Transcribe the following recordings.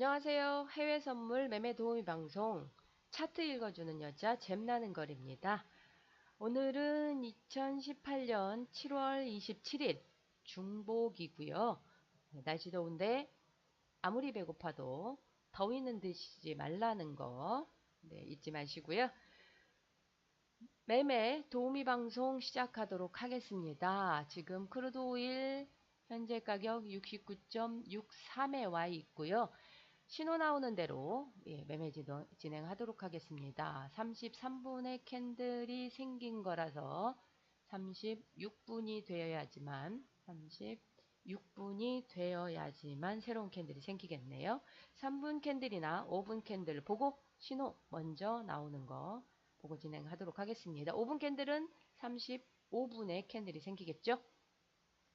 안녕하세요. 해외 선물 매매 도우미 방송 차트 읽어주는 여자 잼나는 거리입니다. 오늘은 2018년 7월 27일 중복이고요. 네, 날씨 더운데 아무리 배고파도 더위는 드시지 말라는 거 네, 잊지 마시고요. 매매 도우미 방송 시작하도록 하겠습니다. 지금 크루드 오일 현재 가격 69.63에 와 있고요. 신호 나오는 대로 예, 매매 진행하도록 하겠습니다. 33분의 캔들이 생긴 거라서 36분이 되어야지만 36분이 되어야지만 새로운 캔들이 생기겠네요. 3분 캔들이나 5분 캔들 보고 신호 먼저 나오는 거 보고 진행하도록 하겠습니다. 5분 캔들은 35분에 캔들이 생기겠죠?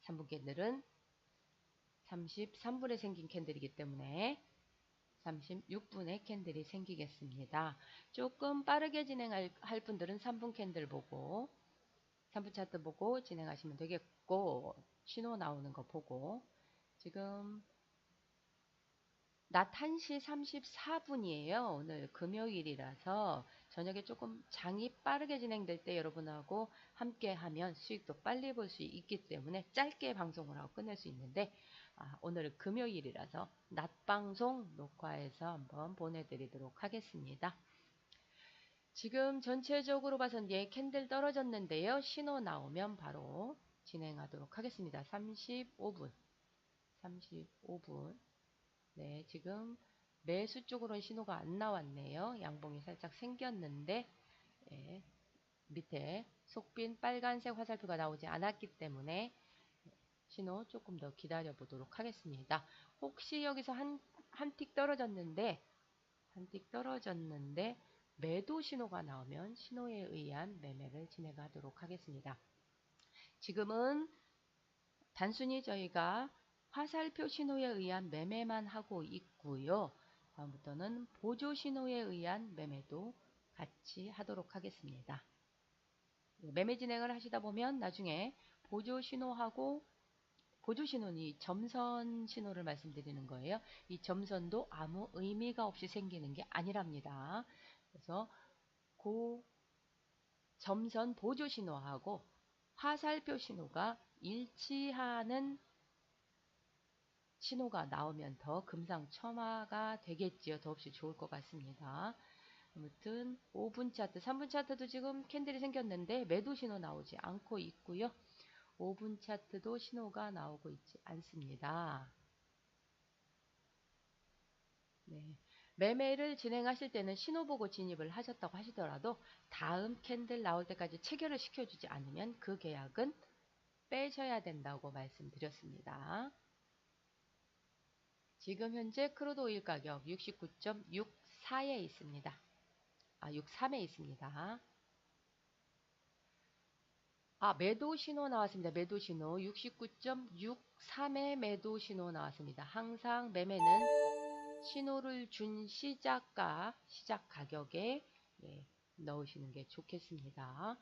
3분 캔들은 33분에 생긴 캔들이기 때문에 36분에 캔들이 생기겠습니다. 조금 빠르게 진행할 분들은 3분 캔들 보고 3분 차트 보고 진행하시면 되겠고 신호 나오는 거 보고 지금 낮 1시 34분이에요. 오늘 금요일이라서 저녁에 조금 장이 빠르게 진행될 때 여러분하고 함께 하면 수익도 빨리 볼 수 있기 때문에 짧게 방송을 하고 끝낼 수 있는데 아, 오늘은 금요일이라서 낮방송 녹화해서 한번 보내드리도록 하겠습니다. 지금 전체적으로 봐선 예 캔들 떨어졌는데요. 신호 나오면 바로 진행하도록 하겠습니다. 35분 35분 네, 지금 매수 쪽으로는 신호가 안 나왔네요. 양봉이 살짝 생겼는데 예, 밑에 속빈 빨간색 화살표가 나오지 않았기 때문에 신호 조금 더 기다려 보도록 하겠습니다. 혹시 여기서 한, 한 틱 떨어졌는데 한 틱 떨어졌는데 매도 신호가 나오면 신호에 의한 매매를 진행하도록 하겠습니다. 지금은 단순히 저희가 화살표 신호에 의한 매매만 하고 있고요. 다음부터는 보조 신호에 의한 매매도 같이 하도록 하겠습니다. 네, 매매 진행을 하시다 보면 나중에 보조 신호하고 보조 신호는 점선 신호를 말씀드리는 거예요. 이 점선도 아무 의미가 없이 생기는 게 아니랍니다. 그래서 고 점선 보조 신호하고 화살표 신호가 일치하는 신호가 나오면 더 금상첨화가 되겠지요. 더없이 좋을 것 같습니다. 아무튼 5분 차트, 3분 차트도 지금 캔들이 생겼는데 매도 신호 나오지 않고 있고요. 5분 차트도 신호가 나오고 있지 않습니다. 네. 매매를 진행하실 때는 신호 보고 진입을 하셨다고 하시더라도 다음 캔들 나올 때까지 체결을 시켜주지 않으면 그 계약은 빼셔야 된다고 말씀드렸습니다. 지금 현재 크루드 오일 가격 69.64에 있습니다. 아, 63에 있습니다. 아, 매도 신호 나왔습니다. 매도 신호 69.63에 매도 신호 나왔습니다. 항상 매매는 신호를 준 시작가, 시작 가격에 예, 넣으시는 게 좋겠습니다.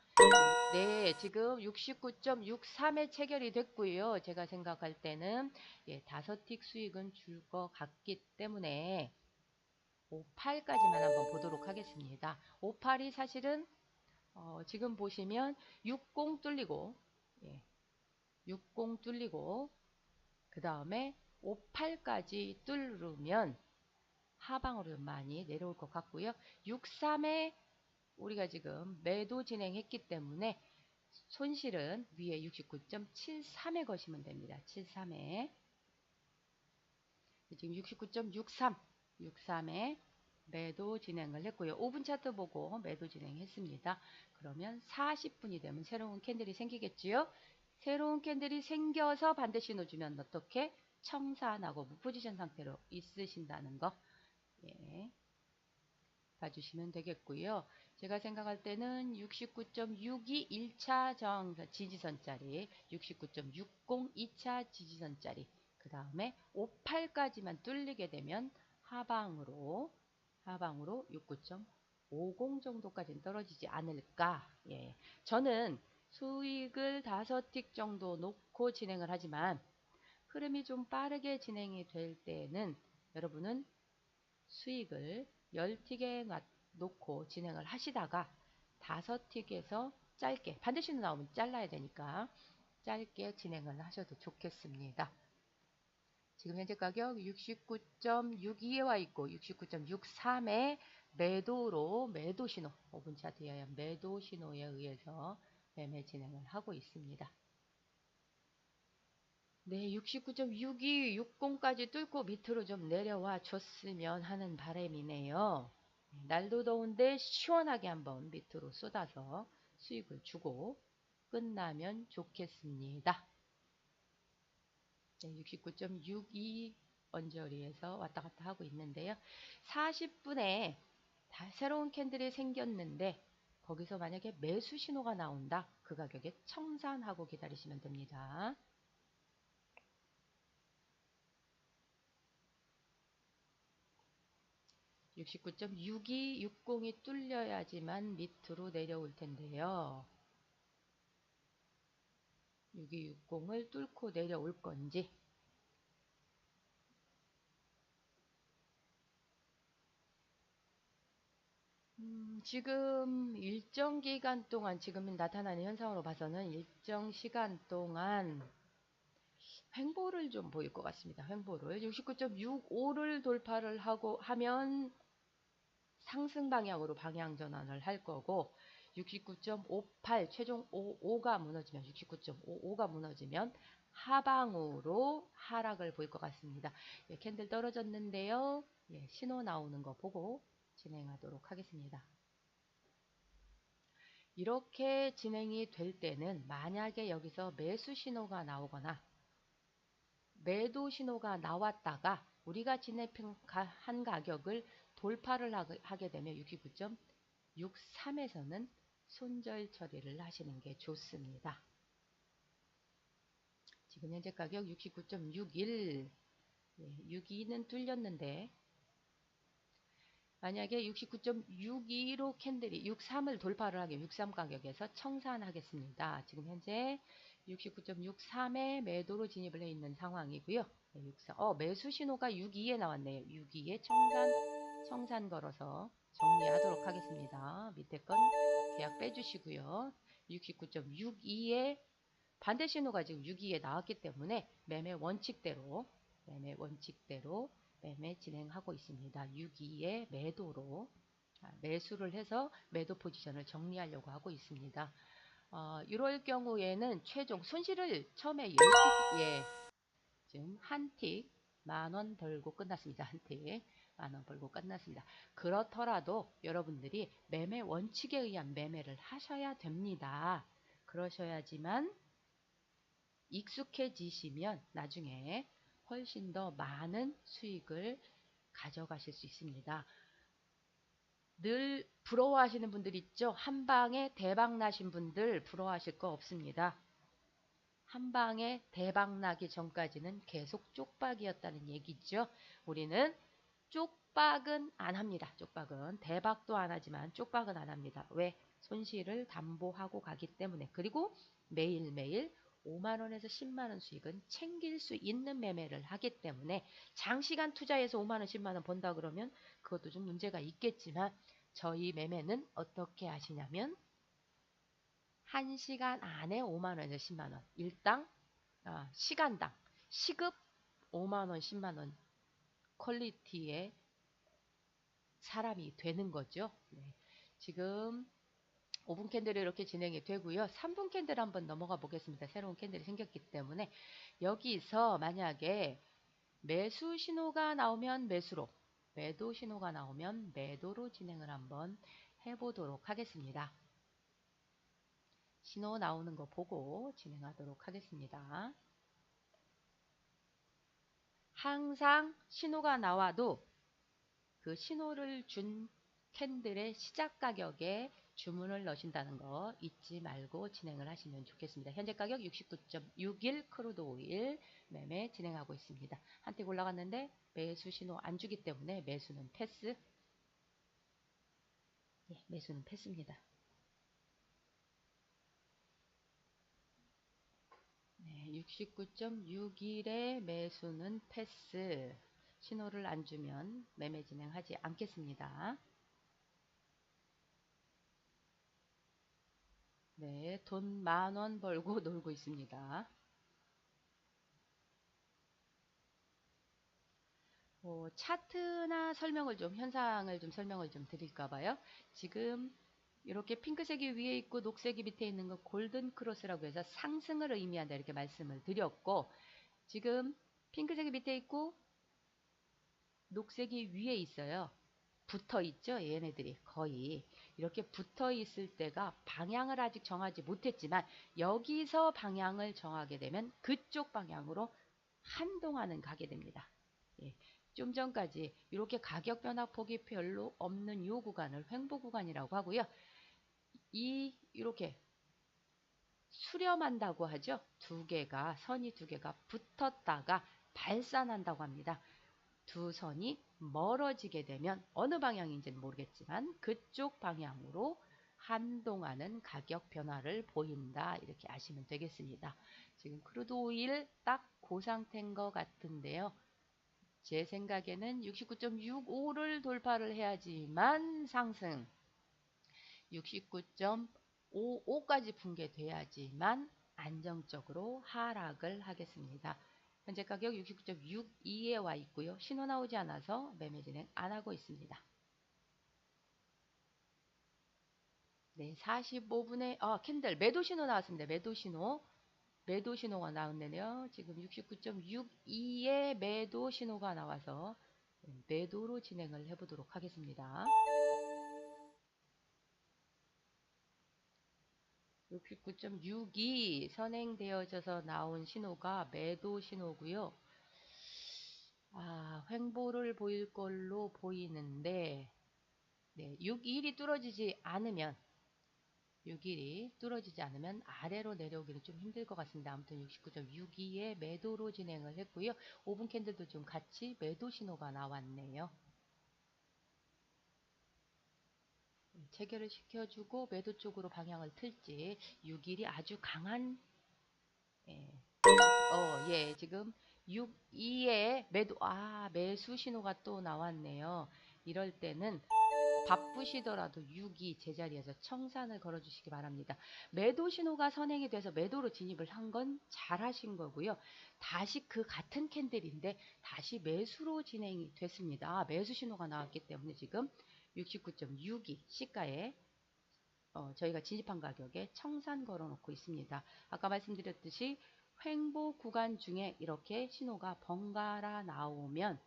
네, 지금 69.63에 체결이 됐고요. 제가 생각할 때는 예, 5틱 수익은 줄 것 같기 때문에 58까지만 한번 보도록 하겠습니다. 58이 사실은 어, 지금 보시면 60 뚫리고 예, 60 뚫리고 그 다음에 58까지 뚫으면 하방으로 많이 내려올 것 같고요. 63에 우리가 지금 매도 진행했기 때문에 손실은 위에 69.73에 거시면 됩니다. 73에 지금 69.63 63에 매도 진행을 했고요. 5분 차트 보고 매도 진행했습니다. 그러면 40분이 되면 새로운 캔들이 생기겠지요. 새로운 캔들이 생겨서 신호 주면 어떻게 청산하고 무포지션 상태로 있으신다는 거 예. 봐주시면 되겠고요. 제가 생각할 때는 69.62 1차 저항선 지지선짜리, 69.60 2차 지지선짜리, 그 다음에 58까지만 뚫리게 되면 하방으로 하방으로 69.50 정도까지는 떨어지지 않을까. 예. 저는 수익을 5틱 정도 놓고 진행을 하지만 흐름이 좀 빠르게 진행이 될 때는 여러분은 수익을 10틱에 놓고 진행을 하시다가 5틱에서 짧게 반드시 나오면 잘라야 되니까 짧게 진행을 하셔도 좋겠습니다. 지금 현재 가격 69.62에 와 있고 69.63에 매도로 매도 신호 5분 차트에 의한 매도 신호에 의해서 매매 진행을 하고 있습니다. 네, 69.62, 60까지 뚫고 밑으로 좀 내려와 줬으면 하는 바람이네요. 날도 더운데 시원하게 한번 밑으로 쏟아서 수익을 주고 끝나면 좋겠습니다. 네, 69.62 언저리에서 왔다 갔다 하고 있는데요. 40분에 새로운 캔들이 생겼는데 거기서 만약에 매수 신호가 나온다. 그 가격에 청산하고 기다리시면 됩니다. 69.62, 60이 뚫려야지만 밑으로 내려올 텐데요. 6260을 뚫고 내려올 건지 음, 지금 일정 기간 동안 지금 나타나는 현상으로 봐서는 일정 시간 동안 횡보를 좀 보일 것 같습니다. 횡보를 69.65를 돌파를 하고 하면 상승 방향으로 방향 전환을 할 거고 69.58 최종 55가 무너지면 69.55가 무너지면 하방으로 하락을 보일 것 같습니다. 예, 캔들 떨어졌는데요. 예, 신호 나오는 거 보고 진행하도록 하겠습니다. 이렇게 진행이 될 때는 만약에 여기서 매수 신호가 나오거나 매도 신호가 나왔다가 우리가 진행한 가격을 돌파를 하게 되면 69.63에서는 손절 처리를 하시는 게 좋습니다. 지금 현재 가격 69.61 예, 62는 뚫렸는데 만약에 69.62로 캔들이 63을 돌파를 하게 63 가격에서 청산하겠습니다. 지금 현재 69.63에 매도로 진입을 해 있는 상황이고요. 64, 어, 매수 신호가 62에 나왔네요. 62에 청산, 청산 걸어서 정리하도록 하겠습니다. 밑에 건 계약 빼주시고요. 69.62에 반대 신호가 지금 62에 나왔기 때문에 매매 원칙대로 매매 원칙대로 매매 진행하고 있습니다. 62에 매도로 매수를 해서 매도 포지션을 정리하려고 하고 있습니다. 어, 이럴 경우에는 최종 손실을 처음에 10틱, 예, 지금 한틱 만원 벌고 끝났습니다. 한 틱. 만원 벌고 끝났습니다. 그렇더라도 여러분들이 매매 원칙에 의한 매매를 하셔야 됩니다. 그러셔야지만 익숙해지시면 나중에 훨씬 더 많은 수익을 가져가실 수 있습니다. 늘 부러워하시는 분들 있죠? 한 방에 대박 나신 분들 부러워하실 거 없습니다. 한 방에 대박 나기 전까지는 계속 쪽박이었다는 얘기죠. 우리는 쪽박은 안 합니다. 쪽박은 대박도 안 하지만 쪽박은 안 합니다. 왜? 손실을 담보하고 가기 때문에 그리고 매일매일 5만원에서 10만원 수익은 챙길 수 있는 매매를 하기 때문에 장시간 투자해서 5만원, 10만원 번다 그러면 그것도 좀 문제가 있겠지만 저희 매매는 어떻게 하시냐면 1시간 안에 5만원에서 10만원 일당 아, 시간당 시급 5만원, 10만원 퀄리티의 사람이 되는 거죠. 네. 지금 5분 캔들이 이렇게 진행이 되고요. 3분 캔들 한번 넘어가 보겠습니다. 새로운 캔들이 생겼기 때문에 여기서 만약에 매수 신호가 나오면 매수로 매도 신호가 나오면 매도로 진행을 한번 해보도록 하겠습니다. 신호 나오는 거 보고 진행하도록 하겠습니다. 항상 신호가 나와도 그 신호를 준 캔들의 시작 가격에 주문을 넣으신다는 거 잊지 말고 진행을 하시면 좋겠습니다. 현재 가격 69.61 크루드 오일 매매 진행하고 있습니다. 한테 올라갔는데 매수 신호 안 주기 때문에 매수는 패스. 예, 매수는 패스입니다. 네, 69.61의 매수는 패스. 신호를 안 주면 매매 진행하지 않겠습니다. 네, 돈 만 원 벌고 놀고 있습니다. 어, 차트나 설명을 좀, 현상을 좀 설명을 좀 드릴까 봐요. 지금 이렇게 핑크색이 위에 있고 녹색이 밑에 있는 건 골든 크로스라고 해서 상승을 의미한다 이렇게 말씀을 드렸고 지금 핑크색이 밑에 있고 녹색이 위에 있어요. 붙어 있죠. 얘네들이 거의 이렇게 붙어 있을 때가 방향을 아직 정하지 못했지만 여기서 방향을 정하게 되면 그쪽 방향으로 한동안은 가게 됩니다. 예, 좀 전까지 이렇게 가격 변화폭이 별로 없는 이 구간을 횡보 구간이라고 하고요. 이 이렇게 수렴한다고 하죠. 두 개가 선이 두 개가 붙었다가 발산한다고 합니다. 두 선이 멀어지게 되면 어느 방향인지는 모르겠지만 그쪽 방향으로 한동안은 가격 변화를 보인다 이렇게 아시면 되겠습니다. 지금 크루드 오일 딱 그 상태인 것 같은데요. 제 생각에는 69.65를 돌파를 해야지만 상승 69.55까지 붕괴돼야지만 안정적으로 하락을 하겠습니다. 현재 가격 69.62에 와 있고요. 신호 나오지 않아서 매매 진행 안 하고 있습니다. 네, 45분에 아, 캔들 매도 신호 나왔습니다. 매도 신호. 매도 신호가 나왔네요. 지금 69.62에 매도 신호가 나와서 매도로 진행을 해 보도록 하겠습니다. 69.62 선행되어져서 나온 신호가 매도 신호고요. 아, 횡보를 보일 걸로 보이는데 네, 6일이 뚫어지지 않으면 6일이 뚫어지지 않으면 아래로 내려오기는 좀 힘들 것 같습니다. 아무튼 69.62에 매도로 진행을 했고요. 5분 캔들도 좀 같이 매도 신호가 나왔네요. 체결을 시켜주고 매도 쪽으로 방향을 틀지 6일이 아주 강한 예, 어, 예, 지금 6, 2에 매도, 아, 매수 신호가 또 나왔네요. 이럴 때는 바쁘시더라도 6이 제자리에서 청산을 걸어주시기 바랍니다. 매도 신호가 선행이 돼서 매도로 진입을 한 건 잘하신 거고요. 다시 그 같은 캔들인데 다시 매수로 진행이 됐습니다. 아, 매수 신호가 나왔기 때문에 지금 69.62 시가에 어, 저희가 진입한 가격에 청산 걸어놓고 있습니다. 아까 말씀드렸듯이 횡보 구간 중에 이렇게 신호가 번갈아 나오면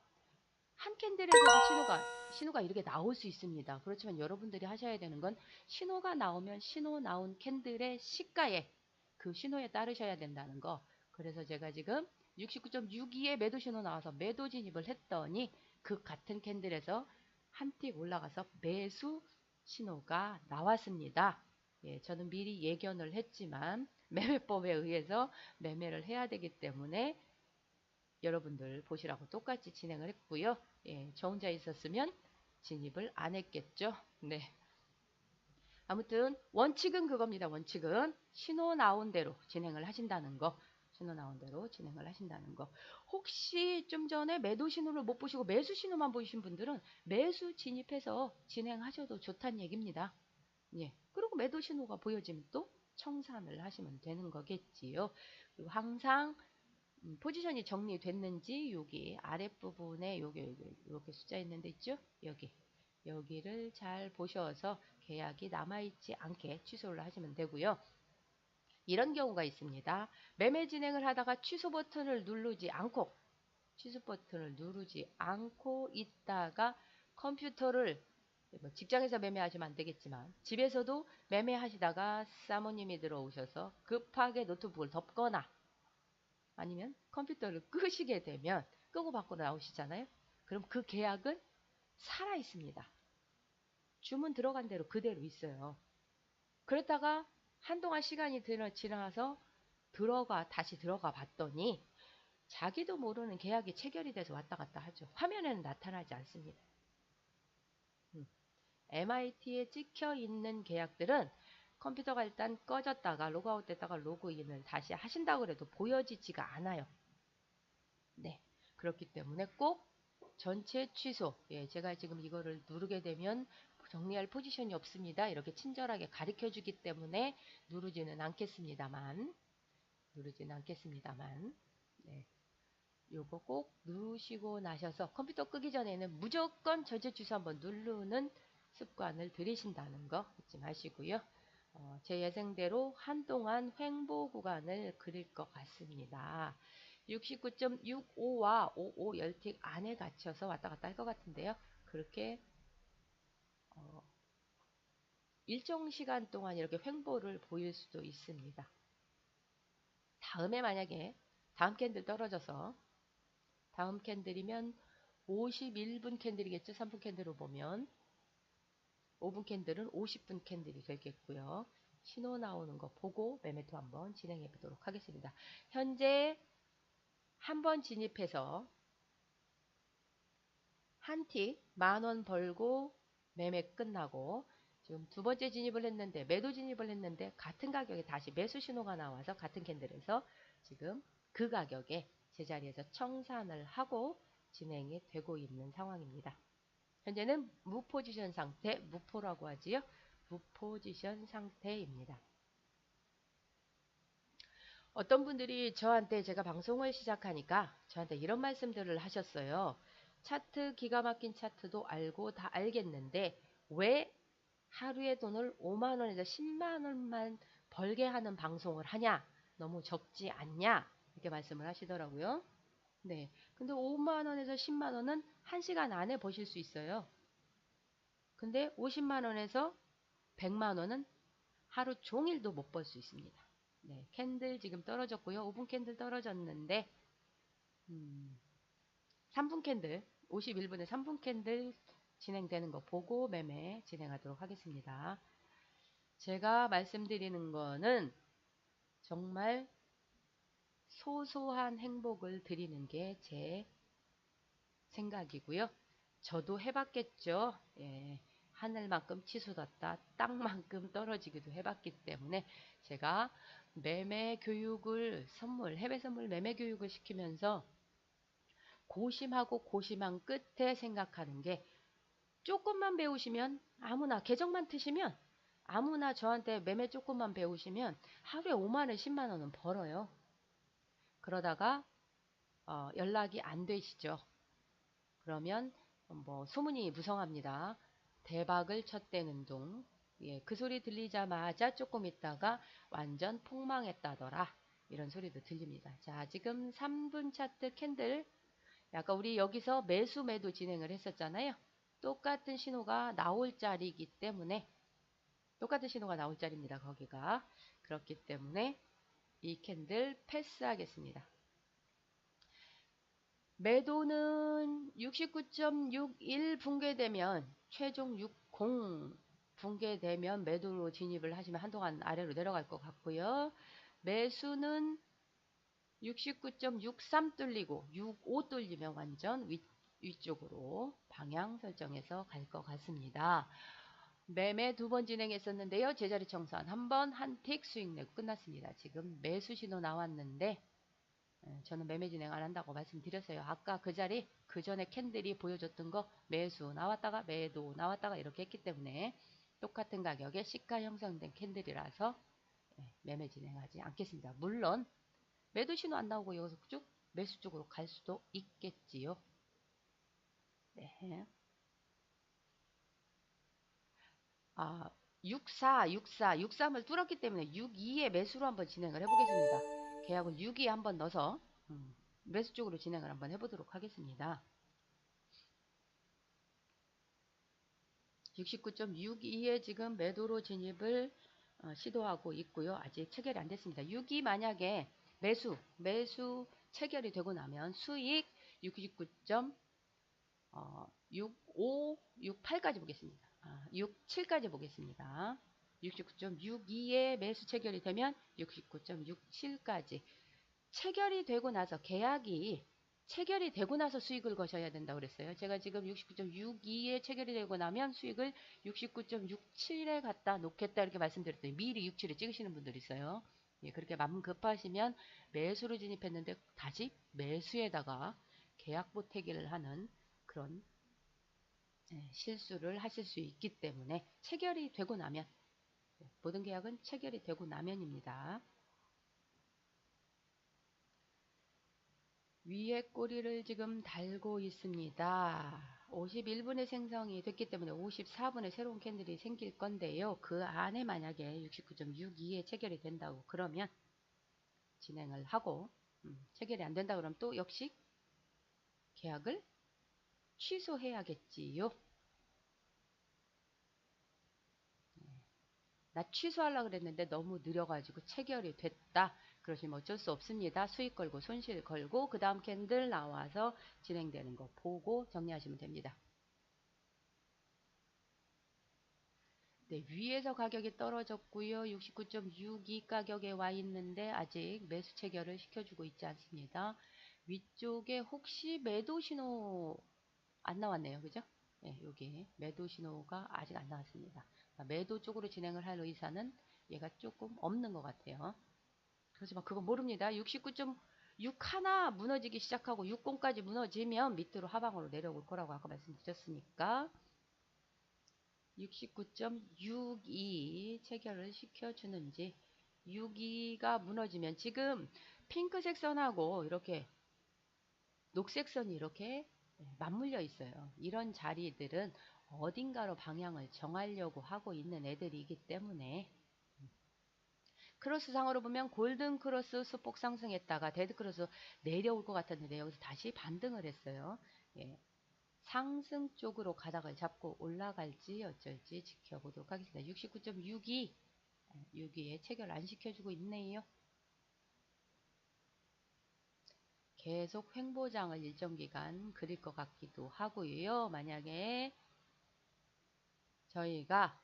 한 캔들에서도 신호가 신호가 이렇게 나올 수 있습니다. 그렇지만 여러분들이 하셔야 되는 건 신호가 나오면 신호 나온 캔들의 시가에 그 신호에 따르셔야 된다는 거. 그래서 제가 지금 69.62에 매도 신호 나와서 매도 진입을 했더니 그 같은 캔들에서 한 틱 올라가서 매수 신호가 나왔습니다. 예, 저는 미리 예견을 했지만 매매법에 의해서 매매를 해야 되기 때문에 여러분들 보시라고 똑같이 진행을 했고요. 예, 저 혼자 있었으면 진입을 안 했겠죠. 네. 아무튼 원칙은 그겁니다. 원칙은 신호 나온 대로 진행을 하신다는 거. 신호 나온 대로 진행을 하신다는 거. 혹시 좀 전에 매도 신호를 못 보시고 매수 신호만 보신 분들은 매수 진입해서 진행하셔도 좋다는 얘기입니다. 예. 그리고 매도 신호가 보여지면 또 청산을 하시면 되는 거겠지요. 그리고 항상 음, 포지션이 정리됐는지 여기 아랫부분에 여기 여기 이렇게 숫자 있는 데 있죠? 여기 여기를 잘 보셔서 계약이 남아있지 않게 취소를 하시면 되고요. 이런 경우가 있습니다. 매매 진행을 하다가 취소 버튼을 누르지 않고 취소 버튼을 누르지 않고 있다가 컴퓨터를 뭐 직장에서 매매하시면 안 되겠지만 집에서도 매매하시다가 사모님이 들어오셔서 급하게 노트북을 덮거나 아니면 컴퓨터를 끄시게 되면 끄고 밖으로 나오시잖아요. 그럼 그 계약은 살아 있습니다. 주문 들어간 대로 그대로 있어요. 그랬다가 한동안 시간이 지나서 들어가 다시 들어가 봤더니 자기도 모르는 계약이 체결이 돼서 왔다 갔다 하죠. 화면에는 나타나지 않습니다. 음. MIT에 찍혀 있는 계약들은 컴퓨터가 일단 꺼졌다가 로그아웃 됐다가 로그인을 다시 하신다고 해도 보여지지가 않아요. 네. 그렇기 때문에 꼭 전체 취소. 예, 제가 지금 이거를 누르게 되면 정리할 포지션이 없습니다. 이렇게 친절하게 가르쳐 주기 때문에 누르지는 않겠습니다만. 누르지는 않겠습니다만. 네. 요거 꼭 누르시고 나셔서 컴퓨터 끄기 전에는 무조건 전체 취소 한번 누르는 습관을 들이신다는 거 잊지 마시고요. 어, 제 예상대로 한동안 횡보 구간을 그릴 것 같습니다. 69.65와 55 열틱 안에 갇혀서 왔다 갔다 할 것 같은데요. 그렇게 어, 일정 시간 동안 이렇게 횡보를 보일 수도 있습니다. 다음에 만약에 다음 캔들 떨어져서 다음 캔들이면 51분 캔들이겠죠. 3분 캔들로 보면 5분 캔들은 50분 캔들이 되겠고요. 신호 나오는 거 보고 매매토 한번 진행해 보도록 하겠습니다. 현재 한 번 진입해서 한 틱 만 원 벌고 매매 끝나고 지금 두 번째 진입을 했는데 매도 진입을 했는데 같은 가격에 다시 매수 신호가 나와서 같은 캔들에서 지금 그 가격에 제자리에서 청산을 하고 진행이 되고 있는 상황입니다. 현재는 무포지션 상태, 무포라고 하지요. 무포지션 상태입니다. 어떤 분들이 저한테 제가 방송을 시작하니까 저한테 이런 말씀들을 하셨어요. 차트 기가 막힌 차트도 알고 다 알겠는데 왜 하루에 돈을 5만원에서 10만원만 벌게 하는 방송을 하냐? 너무 적지 않냐? 이렇게 말씀을 하시더라고요. 네. 근데 5만원에서 10만원은 1시간 안에 버실 수 있어요. 근데 50만원에서 100만원은 하루 종일도 못 벌 수 있습니다. 네. 캔들 지금 떨어졌고요. 5분 캔들 떨어졌는데, 음, 3분 캔들, 51분에 3분 캔들 진행되는 거 보고 매매 진행하도록 하겠습니다. 제가 말씀드리는 거는 정말 소소한 행복을 드리는 게 제 생각이고요. 저도 해봤겠죠. 예, 하늘만큼 치솟았다 땅만큼 떨어지기도 해봤기 때문에 제가 매매 교육을 선물, 해외 선물 매매 교육을 시키면서 고심하고 고심한 끝에 생각하는 게 조금만 배우시면 아무나 계정만 트시면 아무나 저한테 매매 조금만 배우시면 하루에 5만원, 10만원은 벌어요. 그러다가 어, 연락이 안 되시죠. 그러면 뭐 소문이 무성합니다. 대박을 쳤대는 둥. 예, 그 소리 들리자마자 조금 있다가 완전 폭망했다더라. 이런 소리도 들립니다. 자, 지금 3분 차트 캔들. 약간 우리 여기서 매수 매도 진행을 했었잖아요. 똑같은 신호가 나올 자리이기 때문에 똑같은 신호가 나올 자리입니다. 거기가. 그렇기 때문에 이 캔들 패스하겠습니다. 매도는 69.61 붕괴되면 최종 60 붕괴되면 매도로 진입을 하시면 한동안 아래로 내려갈 것 같고요. 매수는 69.63 뚫리고 65 뚫리면 완전 위, 위쪽으로 방향 설정해서 갈 것 같습니다. 매매 두 번 진행했었는데요. 제자리 청산 한 번 한틱 수익 내고 끝났습니다. 지금 매수 신호 나왔는데 예, 저는 매매 진행 안 한다고 말씀드렸어요. 아까 그 자리 그 전에 캔들이 보여줬던 거 매수 나왔다가 매도 나왔다가 이렇게 했기 때문에 똑같은 가격에 시가 형성된 캔들이라서 예, 매매 진행하지 않겠습니다. 물론 매도 신호 안 나오고 여기서 쭉 매수 쪽으로 갈 수도 있겠지요. 네. 아, 64, 64, 63을 뚫었기 때문에 62에 매수로 한번 진행을 해보겠습니다. 계약을 6에 한번 넣어서 음, 매수 쪽으로 진행을 한번 해보도록 하겠습니다. 69.62에 지금 매도로 진입을 어, 시도하고 있고요. 아직 체결이 안 됐습니다. 6이 만약에 매수, 매수 체결이 되고 나면 수익 69.65, 68까지 보겠습니다. 67까지 아, 보겠습니다. 69.62에 매수 체결이 되면 69.67까지 체결이 되고 나서 계약이 체결이 되고 나서 수익을 거셔야 된다고 그랬어요. 제가 지금 69.62에 체결이 되고 나면 수익을 69.67에 갖다 놓겠다 이렇게 말씀드렸더니 미리 67에 찍으시는 분들 있어요. 예, 그렇게 마음 급하시면 매수로 진입했는데 다시 매수에다가 계약 보태기를 하는 그런 예, 실수를 하실 수 있기 때문에 체결이 되고 나면 예, 모든 계약은 체결이 되고 나면입니다. 위에 꼬리를 지금 달고 있습니다. 51분에 생성이 됐기 때문에 54분에 새로운 캔들이 생길 건데요. 그 안에 만약에 69.62에 체결이 된다고 그러면 진행을 하고 음, 체결이 안 된다 그러면 또 역시 계약을 취소해야겠지요. 네. 나 취소하려고 그랬는데 너무 느려가지고 체결이 됐다. 그러시면 어쩔 수 없습니다. 수익 걸고 손실 걸고 그 다음 캔들 나와서 진행되는 거 보고 정리하시면 됩니다. 네, 위에서 가격이 떨어졌고요. 69.62 가격에 와 있는데 아직 매수 체결을 시켜주고 있지 않습니다. 위쪽에 혹시 매도 신호 안 나왔네요. 그죠? 네, 여기 매도 신호가 아직 안 나왔습니다. 매도 쪽으로 진행을 할 의사는 얘가 조금 없는 것 같아요. 그렇지만 그거 모릅니다. 69.6 하나 무너지기 시작하고 60까지 무너지면 밑으로 하방으로 내려올 거라고 아까 말씀드렸으니까 69.62 체결을 시켜주는지 62가 무너지면 지금 핑크색 선하고 이렇게 녹색 선이 이렇게 맞물려 있어요. 이런 자리들은 어딘가로 방향을 정하려고 하고 있는 애들이기 때문에 크로스 상으로 보면 골든 크로스 수폭 상승했다가 데드 크로스 내려올 것 같았는데 여기서 다시 반등을 했어요. 예. 상승 쪽으로 가닥을 잡고 올라갈지 어쩔지 지켜보도록 하겠습니다. 69.62 6위에 체결 안 시켜주고 있네요. 계속 횡보장을 일정 기간 그릴 것 같기도 하고요. 만약에 저희가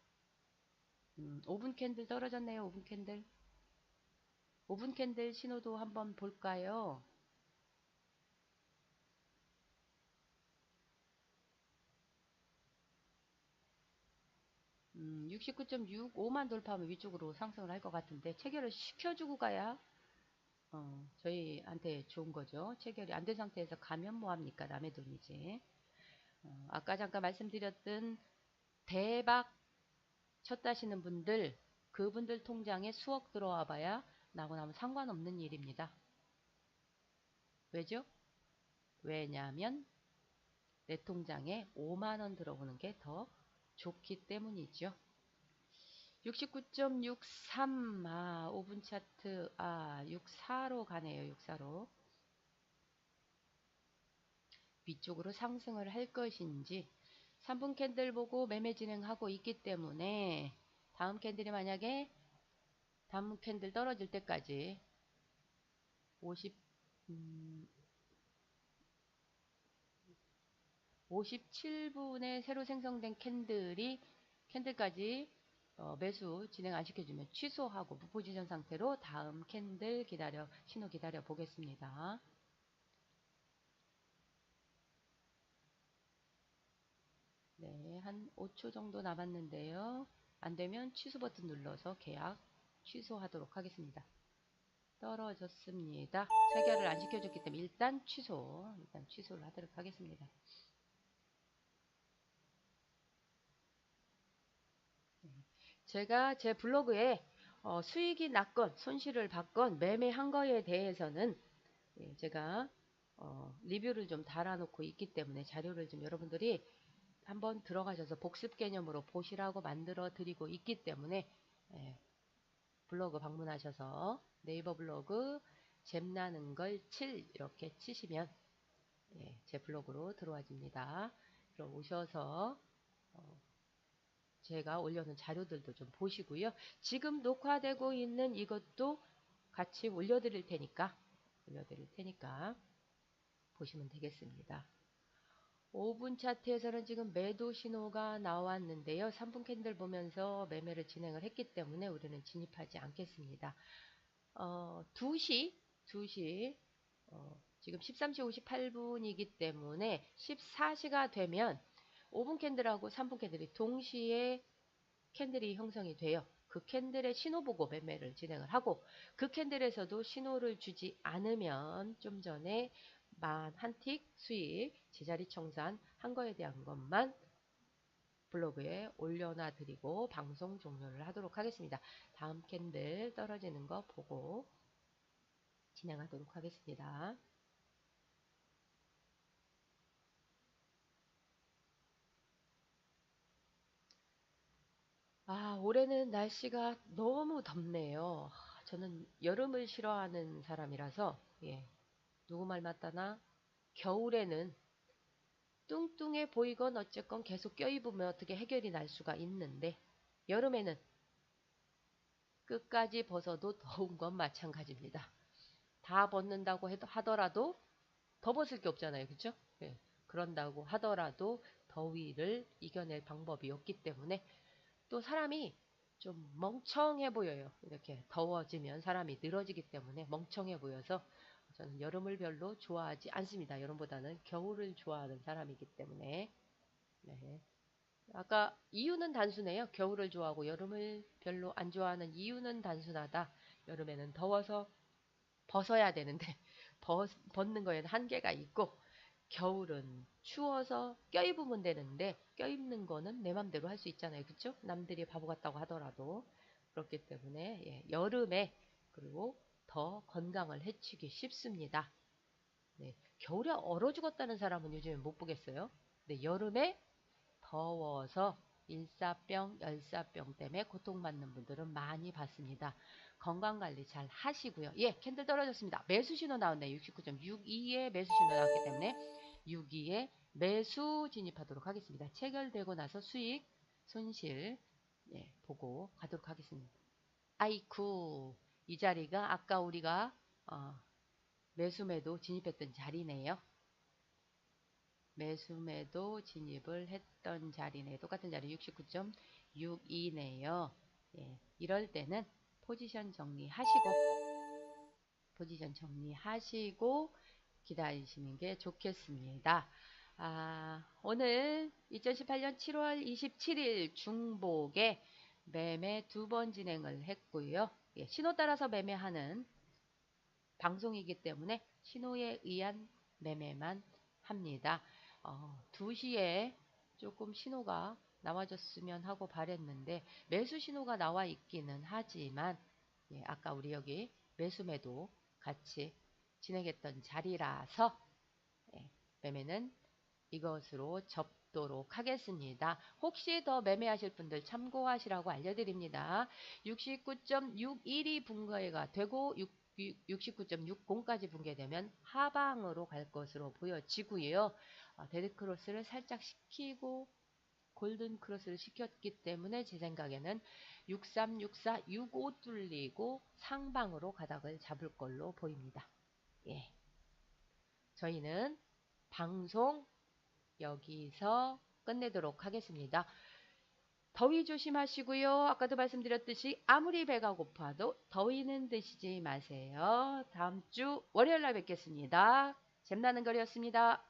음, 5분 캔들 떨어졌네요. 5분 캔들. 5분 캔들 신호도 한번 볼까요? 음, 69.65만 돌파하면 위쪽으로 상승을 할 것 같은데 체결을 시켜주고 가야 어, 저희한테 좋은 거죠. 체결이 안 된 상태에서 가면 뭐합니까? 남의 돈이지. 어, 아까 잠깐 말씀드렸던 대박 쳤다시는 분들 그분들 통장에 수억 들어와 봐야 나고 나면 상관없는 일입니다. 왜죠? 왜냐하면 내 통장에 5만원 들어오는 게 더 좋기 때문이죠. 69.63, 아, 5분 차트, 아, 64로 가네요, 64로. 위쪽으로 상승을 할 것인지, 3분 캔들 보고 매매 진행하고 있기 때문에, 다음 캔들이 만약에 다음 캔들 떨어질 때까지 50 음, 57분에 새로 생성된 캔들이 캔들까지 어, 매수 진행 안 시켜주면 취소하고 무포지션 상태로 다음 캔들 기다려 신호 기다려 보겠습니다. 네, 한 5초 정도 남았는데요. 안되면 취소 버튼 눌러서 계약 취소하도록 하겠습니다. 떨어졌습니다. 체결을 안 시켜줬기 때문에 일단 취소, 일단 취소를 하도록 하겠습니다. 제가 제 블로그에 어, 수익이 났건 손실을 받건 매매한 거에 대해서는 예, 제가 어, 리뷰를 좀 달아놓고 있기 때문에 자료를 좀 여러분들이 한번 들어가셔서 복습 개념으로 보시라고 만들어 드리고 있기 때문에 예, 블로그 방문하셔서 네이버 블로그 잼나는 걸 7 이렇게 치시면 예, 제 블로그로 들어와 집니다. 들어오셔서 어, 제가 올려놓은 자료들도 좀 보시고요. 지금 녹화되고 있는 이것도 같이 올려드릴 테니까 올려드릴 테니까 보시면 되겠습니다. 5분 차트에서는 지금 매도 신호가 나왔는데요. 3분 캔들 보면서 매매를 진행을 했기 때문에 우리는 진입하지 않겠습니다. 어, 2시, 2시, 어, 지금 13시 58분이기 때문에 14시가 되면 5분 캔들하고 3분 캔들이 동시에 캔들이 형성이 돼요. 그 캔들의 신호 보고 매매를 진행을 하고 그 캔들에서도 신호를 주지 않으면 좀 전에 만 한틱 수익 제자리 청산 한 거에 대한 것만 블로그에 올려놔 드리고 방송 종료를 하도록 하겠습니다. 다음 캔들 떨어지는 거 보고 진행하도록 하겠습니다. 아, 올해는 날씨가 너무 덥네요. 아, 저는 여름을 싫어하는 사람이라서, 예. 누구 말 맞다나? 겨울에는 뚱뚱해 보이건 어쨌건 계속 껴입으면 어떻게 해결이 날 수가 있는데, 여름에는 끝까지 벗어도 더운 건 마찬가지입니다. 다 벗는다고 해도 하더라도 더 벗을 게 없잖아요. 그쵸? 예. 그런다고 하더라도 더위를 이겨낼 방법이 없기 때문에 또 사람이 좀 멍청해 보여요. 이렇게 더워지면 사람이 늘어지기 때문에 멍청해 보여서 저는 여름을 별로 좋아하지 않습니다. 여름보다는 겨울을 좋아하는 사람이기 때문에 네. 아까 이유는 단순해요. 겨울을 좋아하고 여름을 별로 안 좋아하는 이유는 단순하다. 여름에는 더워서 벗어야 되는데 벗, 벗는 거에는 한계가 있고 겨울은 추워서 껴입으면 되는데 껴입는 거는 내 맘대로 할 수 있잖아요. 그쵸? 남들이 바보 같다고 하더라도 그렇기 때문에 예, 여름에 그리고 더 건강을 해치기 쉽습니다. 네, 겨울에 얼어 죽었다는 사람은 요즘에 못 보겠어요. 근데 여름에 더워서 일사병, 열사병 때문에 고통받는 분들은 많이 봤습니다. 건강관리 잘 하시고요. 예, 캔들 떨어졌습니다. 매수 신호 나왔네요. 69.62에 매수 신호 나왔기 때문에 6위에 매수 진입하도록 하겠습니다. 체결되고 나서 수익, 손실 예, 보고 가도록 하겠습니다. 아이쿠 이 자리가 아까 우리가 어, 매수매도 진입했던 자리네요. 매수매도 진입을 했던 자리네. 똑같은 자리 69.62네요. 예, 이럴 때는 포지션 정리하시고 포지션 정리하시고 기다리시는 게 좋겠습니다. 아, 오늘 2018년 7월 27일 중복에 매매 두 번 진행을 했고요. 예, 신호 따라서 매매하는 방송이기 때문에 신호에 의한 매매만 합니다. 어, 2시에 조금 신호가 나와줬으면 하고 바랬는데 매수 신호가 나와 있기는 하지만 예, 아까 우리 여기 매수매도 같이 진행했던 자리라서 예, 매매는 이것으로 접도록 하겠습니다. 혹시 더 매매하실 분들 참고하시라고 알려드립니다. 69.61이 분거래가 되고 69.60까지 붕괴되면 하방으로 갈 것으로 보여지고요. 어, 데드크로스를 살짝 시키고 골든 크로스를 시켰기 때문에 제 생각에는 63, 64, 65 뚫리고 상방으로 가닥을 잡을 걸로 보입니다. 예. 저희는 방송 여기서 끝내도록 하겠습니다. 더위 조심하시고요. 아까도 말씀드렸듯이 아무리 배가 고파도 더위는 드시지 마세요. 다음 주 월요일 날 뵙겠습니다. 잼나는 거리였습니다.